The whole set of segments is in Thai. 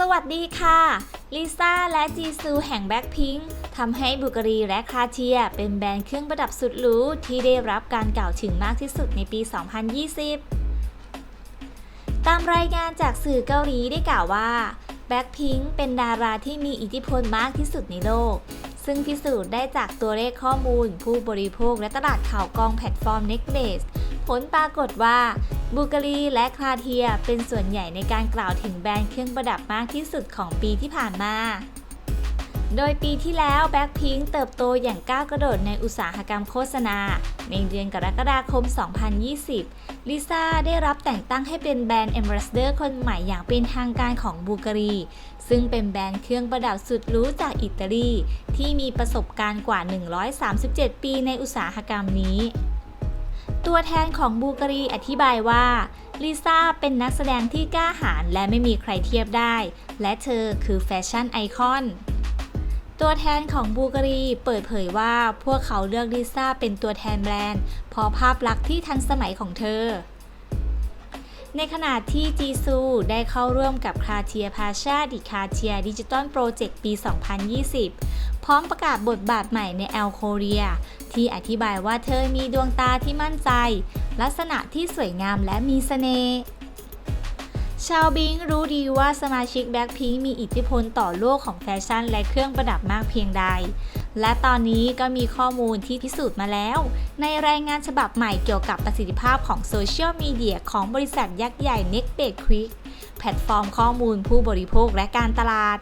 สวัสดีค่ะลิซ่าและจีซูแห่งแบ็คพิงค์ทำให้บุกรีและคาเทีย เป็นแบรนด์เครื่องประดับสุดหรูที่ได้รับการกล่าวถึงมากที่สุดในปี 2020 ตามรายงานจากสื่อเกาหลีได้กล่าวว่าแบ็คพิงค์เป็นดาราที่มีอิทธิพลมากที่สุดในโลก ซึ่งพิสูจน์ได้จากตัวเลขข้อมูล ผู้บริโภคและตลาดข่าวกองแพลตฟอร์ม Nextbase ผลปรากฏว่า บูการีและคลาเทียเป็นส่วนใหญ่ในการกล่าวถึงแบรนด์เครื่องประดับมากที่สุดของปีที่ผ่านมา โดยปีที่แล้วแบ็คพิงเติบโตอย่างก้าวกระโดดในอุตสาหกรรมโฆษณา ในเดือนกรกฎาคม 2020 ลิซ่าได้รับแต่งตั้งให้เป็นแบรนด์ a อมบ s สเดอร์คนใหม่อย่างเป็นทางการของบูการี ซึ่งเป็นแบรนด์เครื่องประดับสุดรู้จากอิตาลี ที่มีประสบการณ์กว่า 137 ปีในอุตสาหกรรมนี้ ตัวแทนของบูการีอธิบายว่าลิซ่าเป็นนักแสดงที่กล้าหาญและไม่มีใครเทียบได้ และเธอคือแฟชั่นไอคอน ตัวแทนของบูการีเปิดเผยว่าพวกเขาเลือกลิซ่าเป็นตัวแทนแบรนด์เพราะภาพลักษณ์ที่ทันสมัยของเธอ ในขณะที่จีซูได้เข้าร่วมกับคาเทียพาชาดิคาเทียดิจิตอลโปรเจกต์ปี 2020 พร้อมประกาศบทบาทใหม่ในแอลโคเรีย ที่อธิบายว่าเธอมีดวงตาที่มั่นใจ ลักษณะที่สวยงามและมีเสน่ห์ชาวบิงรู้ดีว่าสมาชิกแบ็คพิงมีอิทธิพลต่อโลกของแฟชั่นและเครื่องประดับมากเพียงใด และตอนนี้ก็มีข้อมูลที่พิสูจน์มาแล้ว ในรายงานฉบับใหม่เกี่ยวกับประสิทธิภาพของโซเชียลมีเดียของบริษัทยักษ์ใหญ่ n e x t b a s e Quick แพลตฟอร์มข้อมูลผู้บริโภคและการตลาด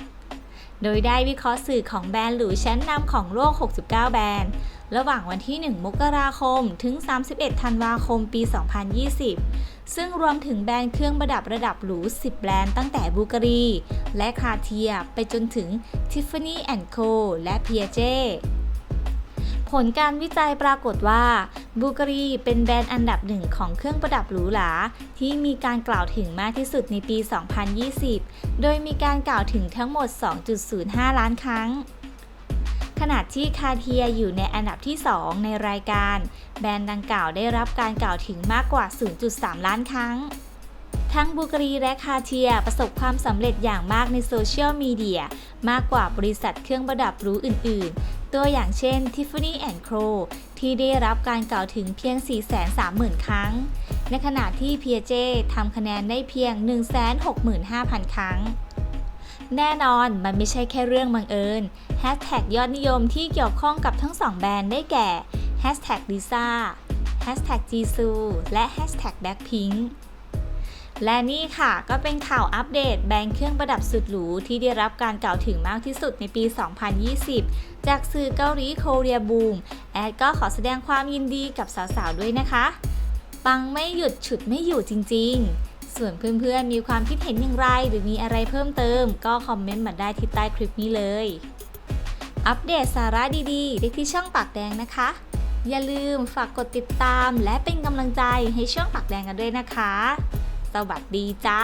โดยได้วิเคราะห์สื่อของแบรนด์หรูชั้นนำของโลก 69 แบรนด์ ระหว่างวันที่ 1 มกราคม ถึง 31 ธันวาคม ปี 2020 ซึ่งรวมถึงแบรนด์เครื่องประดับระดับหรู 10 แบรนด์ตั้งแต่บูการี และคาเทีย ไปจนถึง Tiffany Co และ Piaget ผลการวิจัยปรากฏว่าบูการีเป็นแบรนด์อันดับหนึ่งของเครื่องประดับหรูหราที่มีการกล่าวถึงมากที่สุดในปี 2020 โดยมีการกล่าวถึงทั้งหมด 2.05 ล้านครั้ง ขณะที่คาเทียอยู่ในอันดับที่ 2 ในรายการ แบรนด์ดังกล่าวได้รับการกล่าวถึงมากกว่า 0.3 ล้านครั้งทั้งบูการีและคาเทียประสบความสำเร็จอย่างมากในโซเชียลมีเดียมากกว่าบริษัทเครื่องประดับหรูอื่น ๆ ตัวอย่างเช่น Tiffany Co ที่ได้รับการกล่าวถึงเพียง 430,000 ครั้ง ในขณะที่ Piaget ทำคะแนนได้เพียง 165,000 ครั้ง แน่นอนมันไม่ใช่แค่เรื่องบังเอิญแฮชแท็กยอดนิยมที่เกี่ยวข้องกับทั้งสองแบรนด์ได้แก่แฮชแท็กลิซ่าแฮชแท็กจีซูและแฮ และนี่ค่ะก็เป็นข่าวอัปเดตแบรนด์เครื่องประดับสุดหรูที่ได้รับการกล่าวถึงมากที่สุดในปี 2020 จากสื่อเกาหลีโคเรียบูม แอดก็ขอแสดงความยินดีกับสาวๆด้วยนะคะ ปังไม่หยุดฉุดไม่อยู่จริงๆ ส่วนเพื่อนๆมีความคิดเห็นอย่างไร หรือมีอะไรเพิ่มเติม ก็คอมเมนต์มาได้ที่ใต้คลิปนี้เลย อัปเดตสาระดีๆ ได้ที่ช่องปากแดงนะคะ อย่าลืมฝากกดติดตาม และเป็นกำลังใจให้ช่องปากแดงกันด้วยนะคะ สวัสดีจ้า